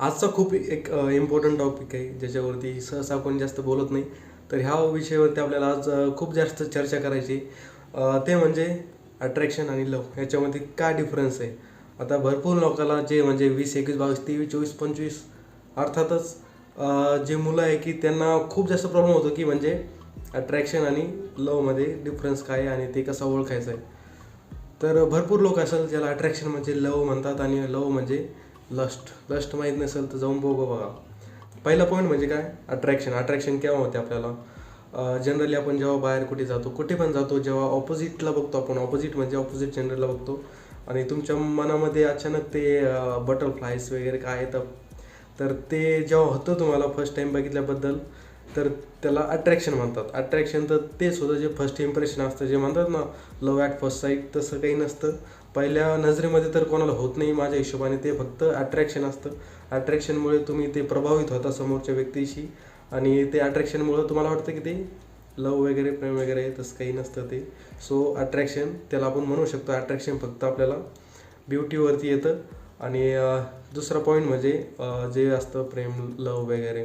आजचा खूप एक इम्पॉर्टंट टॉपिक आहे ज्याच्यावरती सहसा कोणी जास्त बोलत नाही. तर ह्या विषयावरती आपल्याला आज खूप जास्त चर्चा करायची ते म्हणजे अट्रॅक्शन आणि लव ह्याच्यामध्ये काय डिफरन्स आहे? आता भरपूर लोकांना जे म्हणजे वीस एकवीस बावीस तेवीस चोवीस पंचवीस अर्थातच जे मुलं आहे की त्यांना खूप जास्त प्रॉब्लेम होतो की म्हणजे अट्रॅक्शन आणि लवमध्ये डिफरन्स काय आहे आणि ते कसं ओळखायचं आहे. तर भरपूर लोक असेल ज्याला अट्रॅक्शन म्हणजे लव म्हणतात आणि लव म्हणजे लस्ट लस्ट माहीत नसेल तर जाऊन बघू बघा. पहिला पॉईंट म्हणजे काय? अट्रॅक्शन अट्रॅक्शन केव्हा होते आपल्याला? जनरली आपण जेव्हा बाहेर कुठे जातो कुठे पण जातो जेव्हा ऑपोजिटला बघतो आपण. ऑपोजिट म्हणजे ऑपोजिट जनरलला बघतो. आणि तुमच्या मनामध्ये अचानक ते बटरफ्लायज वगैरे काय येतं? तर ते जेव्हा होतं तुम्हाला फर्स्ट टाईम बघितल्याबद्दल तर त्याला अट्रॅक्शन म्हणतात. अट्रॅक्शन तर तेच होतं जे फर्स्ट इम्प्रेशन असतं. जे म्हणतात ना लव ॲट फर्स्ट साईट तसं काही नसतं. पहिल्या नजरेमध्ये तर कोणाला होत नाही माझ्या हिशोबाने ते फक्त अट्रॅक्शन असतं. अट्रॅक्शनमुळे तुम्ही ते प्रभावित होता समोरच्या व्यक्तीशी आणि ते अट्रॅक्शनमुळं तुम्हाला वाटतं की ते लव वगैरे प्रेम वगैरे तसं काही नसतं ते. सो अट्रॅक्शन त्याला आपण म्हणू शकतो अट्रॅक्शन फक्त आपल्याला ब्युटीवरती येतं. आणि दुसरा पॉईंट म्हणजे जे असतं प्रेम लव वगैरे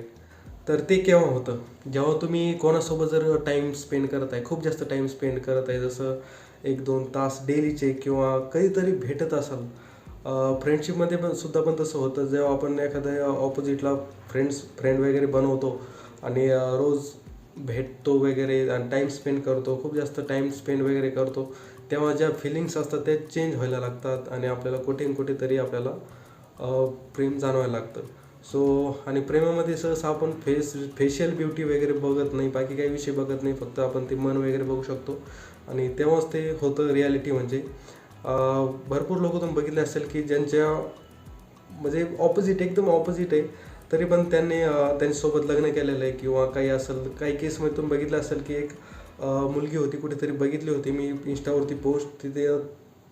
तर ते केव्हा होतं? जेव्हा तुम्ही कोणासोबत जर टाईम स्पेंड करत आहे खूप जास्त टाईम स्पेंड करत आहे जसं एक दोन तास डेलीचे किंवा कधीतरी भेटत असाल. फ्रेंडशिपमध्ये पण सुद्धा पण तसं होतं. जेव्हा आपण एखाद्या ऑपोजिटला फ्रेंड्स फ्रेंड वगैरे बनवतो आणि रोज भेटतो वगैरे आणि टाईम स्पेंड करतो खूप जास्त टाईम स्पेंड वगैरे करतो तेव्हा ज्या फिलिंग्स असतात त्या चेंज व्हायला लागतात आणि आपल्याला कुठे कुठेतरी आपल्याला प्रेम जाणवायला लागतं. सो आणि प्रेमामध्ये सहसा आपण फेस फेशियल ब्युटी वगैरे बघत नाही बाकी काही विषय बघत नाही फक्त आपण ते मन वगैरे बघू शकतो. आणि तेव्हाच ते होतं रियालिटी म्हणजे. भरपूर लोक तुम्ही बघितले असेल की ज्यांच्या म्हणजे ऑपोजिट एकदम ऑपोजिट आहे. तरी पण त्यांनी त्यांच्यासोबत लग्न केलेलं आहे किंवा काही असेल काही केसमध्ये तुम्ही बघितलं असेल की एक मुलगी होती कुठेतरी बघितली होती. मी इंस्टावरती पोस्ट तिथे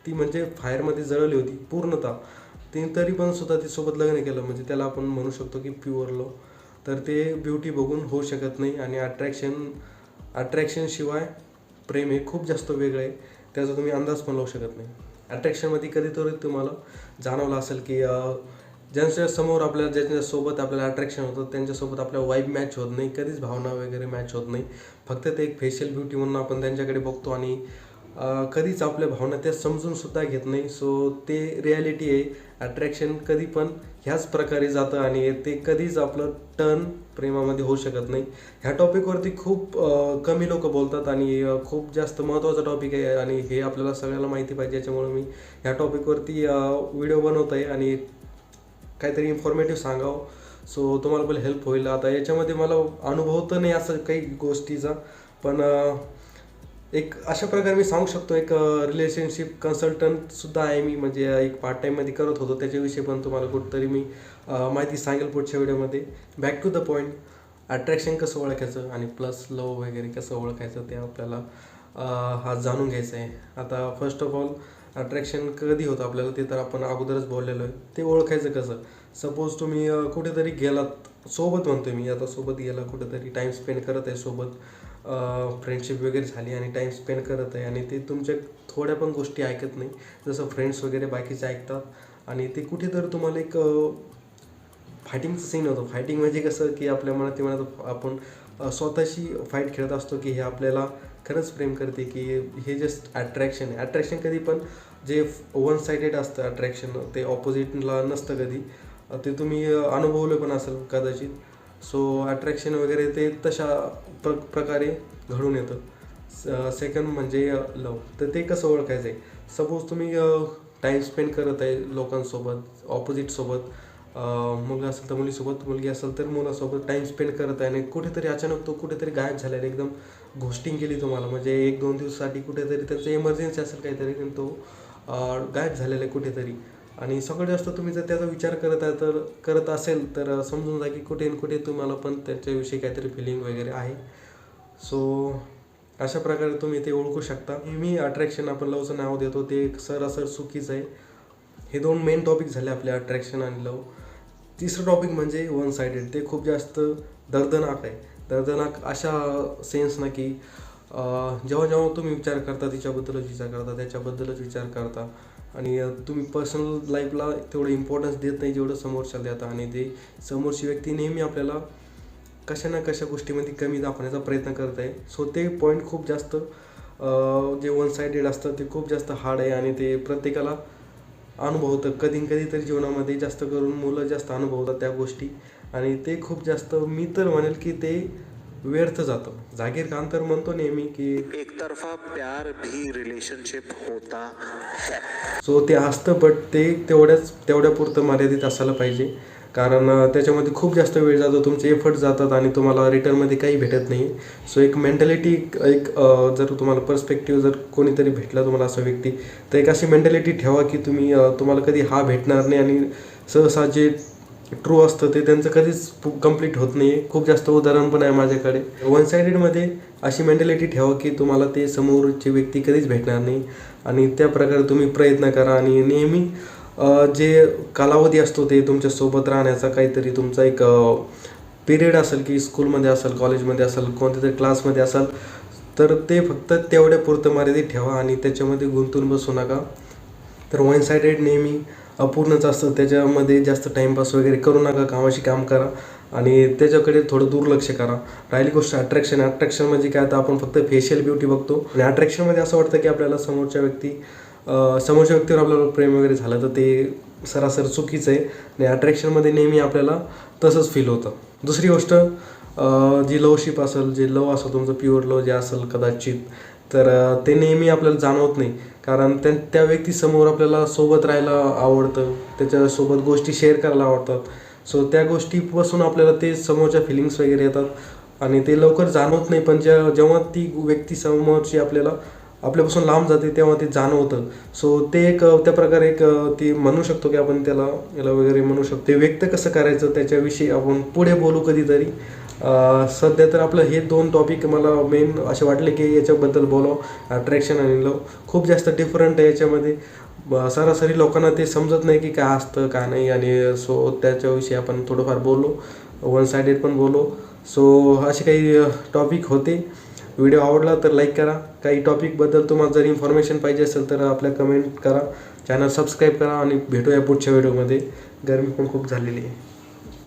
ती म्हणजे फायरमध्ये जळवली होती पूर्णतः. ती तरी पण सुद्धा तिच्यासोबत लग्न केलं. म्हणजे त्याला आपण म्हणू शकतो की प्युअर लो तर ते ब्युटी बघून होऊ शकत नाही. आणि अट्रॅक्शन अट्रॅक्शनशिवाय प्रेम हे खूप जास्त वेगळं आहे. त्याचा तुम्ही अंदाज पण लावू शकत नाही. अट्रॅक्शनमध्ये कधीतरी तुम्हाला जाणवलं असेल की ज्यांच्या समोर आपल्याला ज्यांच्यासोबत आपल्याला अट्रॅक्शन होतं त्यांच्यासोबत आपल्या वाईब मॅच होत नाही. कधीच भावना वगैरे मॅच होत नाही. फक्त ते एक फेशियल ब्युटी म्हणून आपण त्यांच्याकडे बघतो आणि कधीच आपल्या भावना त्या समजून सुद्धा घेत नाही. सो ते रियालिटी आहे. अट्रॅक्शन कधी पण ह्याच प्रकारे जातं आणि ते कधीच आपलं टर्न प्रेमामध्ये होऊ शकत नाही. ह्या टॉपिकवरती खूप कमी लोक बोलतात आणि खूप जास्त महत्त्वाचा टॉपिक आहे आणि हे आपल्याला सगळ्याला माहिती पाहिजे. याच्यामुळे मी ह्या टॉपिकवरती व्हिडिओ बनवत आहे आणि काहीतरी इन्फॉर्मेटिव्ह सांगावं. सो तुम्हाला पण हेल्प होईल. आता याच्यामध्ये मला अनुभव तर नाही असं काही गोष्टीचा. पण एक अशा प्रकारे मी सांगू शकतो एक रिलेशनशिप कन्सल्टंट सुद्धा आहे मी. म्हणजे एक पार्ट टाईममध्ये करत होतो. त्याच्याविषयी पण तुम्हाला कुठंतरी मी माहिती सांगेल पुढच्या व्हिडिओमध्ये. Back to the point attraction कसं ओळखायचं आणि प्लस लव वगैरे कसं ओळखायचं ते आपल्याला हा जाणून घ्यायचं आहे. आता फर्स्ट ऑफ ऑल अट्रॅक्शन कधी होतं आपल्याला ते तर आपण अगोदरच बोललेलो आहे. ते ओळखायचं कसं? सपोज तुम्ही कुठेतरी गेलात सोबत म्हणतो मी. आता सोबत गेला कुठेतरी टाईम स्पेंड करत आहे सोबत. फ्रेंडशिप वगैरे झाली आणि टाईम स्पेंड करत आहे आणि ते तुमच्या थोड्या पण गोष्टी ऐकत नाही. जसं फ्रेंड्स वगैरे बाकीचे ऐकतात आणि ते कुठेतरी तुम्हाला एक फायटिंगचं सीन होतं. फायटिंग म्हणजे कसं की आपल्या मनात ते म्हणत आपण स्वतःशी फाईट खेळत असतो की हे आपल्याला खरंच प्रेम करते की हे जस्ट अट्रॅक्शन आहे. अट्रॅक्शन कधी पण जे वन सायडेड असतं अट्रॅक्शन ते ऑपोजिटला नसतं कधी. ते तुम्ही अनुभवलं पण असेल कदाचित. सो अट्रॅक्शन वगैरे ते तशा प्र प्रकारे घडून येतं. सेकंड म्हणजे लव तर ते कसं ओळखायचं आहे सपोज तुम्ही टाईम स्पेंड करत आहे लोकांसोबत ऑपोजिटसोबत मुलगा असेल तर मुलीसोबत मुलगी असेल तर मुलासोबत टाईम स्पेंड करत आहे आणि कुठेतरी अचानक तो कुठेतरी गायब झालेला आहे, एकदम घोस्टिंग केली तुम्हाला. म्हणजे एक दोन दिवसासाठी कुठेतरी त्याचं इमर्जन्सी असेल काहीतरी आणि तो गायब झालेला आहे कुठेतरी. आणि सगळ्यात जास्त तुम्ही जर त्याचा विचार करत आहे तर करत असेल तर समजून जा की कुठे न कुठे तुम्हाला पण त्याच्याविषयी काहीतरी फिलिंग वगैरे आहे. सो अशा प्रकारे तुम्ही ते ओळखू शकता. नेहमी अट्रॅक्शन आपण लवचं नाव देतो. ते सरासर चुकीचं आहे. हे दोन मेन टॉपिक झाले आपले अट्रॅक्शन आणि लव तिसरं टॉपिक म्हणजे वन सायडेड ते खूप जास्त दर्दनाक आहे. दर्दनाक अशा सेन्स ना की जेव्हा जेव्हा तुम्ही विचार करता तिच्याबद्दलच विचार करता त्याच्याबद्दलच विचार करता. आणि तुम्ही पर्सनल लाईफला तेवढं इम्पॉर्टन्स देत नाही जेवढं समोरच्याला देता आणि ते समोरची व्यक्ती नेहमी आपल्याला कशा ना कशा गोष्टीमध्ये कमी दाखवण्याचा प्रयत्न करत. आहे सो ते पॉईंट खूप जास्त जे वन सायडेड असतं ते खूप जास्त हार्ड आहे आणि ते प्रत्येकाला अनुभवतं. कधी कधी तरी जीवनामध्ये जास्त करून मुलं जास्त अनुभवतात त्या गोष्टी. आणि ते खूप जास्त मी तर म्हणेल की ते व्यर्थ जातं. जागीर खान तर म्हणतो नेहमी की एक तरफा प्यार भी रिलेशनशिप होता है. सो ते असतं बट ते तेवढ्याच तेवढ्या पुरतं मर्यादित असायला पाहिजे. कारण त्याच्यामध्ये खूप जास्त वेळ जातो तुमचे एफर्ट जातात आणि तुम्हाला रिटर्नमध्ये काही भेटत नाही. सो एक मेंटॅलिटी एक जर तुम्हाला पर्स्पेक्टिव्ह जर कोणीतरी भेटला तुम्हाला असा व्यक्ती तर एक अशी मेंटॅलिटी ठेवा की तुम्ही तुम्हाला कधी हा भेटणार नाही आणि सहसा जे ट्रू असतं ते त्यांचं कधीच कंप्लीट होत नाही खूप जास्त उदाहरण पण आहे माझ्याकडे. वन सायडेडमध्ये अशी मेंटॅलिटी ठेवा की तुम्हाला ते समोरची व्यक्ती कधीच भेटणार नाही. आणि त्या प्रकारे तुम्ही प्रयत्न करा आणि नेहमी जे कालावधी असतो ते तुमच्यासोबत राहण्याचा काहीतरी तुमचा एक पिरियड असेल की स्कूलमध्ये असेल कॉलेजमध्ये असेल कोणत्या तरी क्लासमध्ये असाल तर ते फक्त तेवढ्या पुरतं मर्यादित ठेवा आणि त्याच्यामध्ये गुंतून बसू नका. तर वन सायडेड नेहमी अपूर्णच असतं. त्याच्यामध्ये जास्त टाईमपास वगैरे करू नका. कामाशी काम करा आणि त्याच्याकडे थोडं दुर्लक्ष करा. राहिली गोष्ट अट्रॅक्शन अट्रॅक्शन म्हणजे काय? आता आपण फक्त फेशियल ब्युटी बघतो. आणि अट्रॅक्शनमध्ये असं वाटतं की आपल्याला समोरच्या व्यक्ती समोरच्या व्यक्तीवर आपल्याला प्रेम वगैरे झालं तर ते सरासर चुकीचं आहे. आणि अट्रॅक्शनमध्ये नेहमी आपल्याला तसंच फील होतं. दुसरी गोष्ट जी लवशिप असेल जे लव असं तुमचं प्युअर लव जे असेल कदाचित तर ते नेहमी आपल्याला जाणवत नाही. कारण त्या त्या व्यक्तीसमोर आपल्याला सोबत राहायला आवडतं. त्याच्यासोबत गोष्टी शेअर करायला आवडतात. सो त्या गोष्टीपासून आपल्याला ते समोरच्या फिलिंग्स वगैरे येतात. आणि ते लवकर जाणवत नाही. पण ज्या जेव्हा ती व्यक्ती समोरची आपल्याला आपल्यापासून लांब जाते तेव्हा ते जाणवतं. सो ते एक त्या प्रकारे एक ती म्हणू शकतो की आपण त्याला याला वगैरे म्हणू शकतो. ते व्यक्त कसं करायचं त्याच्याविषयी आपण पुढे बोलू कधीतरी. सध्या तर आपलं हे दोन टॉपिक मला मेन असे वाटले की याच्याबद्दल बोलावं अट्रॅक्शन आणि लव खूप जास्त डिफरंट आहे याच्यामध्ये. सरासरी लोकांना ते समजत नाही की काय असतं काय नाही. आणि सो त्याच्याविषयी आपण थोडंफार बोललो वन सायडेड पण बोललो सो असे काही टॉपिक होते. व्हिडिओ आवडला तर लाईक करा. काही टॉपिकबद्दल तुम्हाला जर इन्फॉर्मेशन पाहिजे असेल तर आपल्या कमेंट करा. चॅनल सबस्क्राईब करा आणि भेटूया पुढच्या व्हिडिओमध्ये गरमी पण खूप झालेली आहे.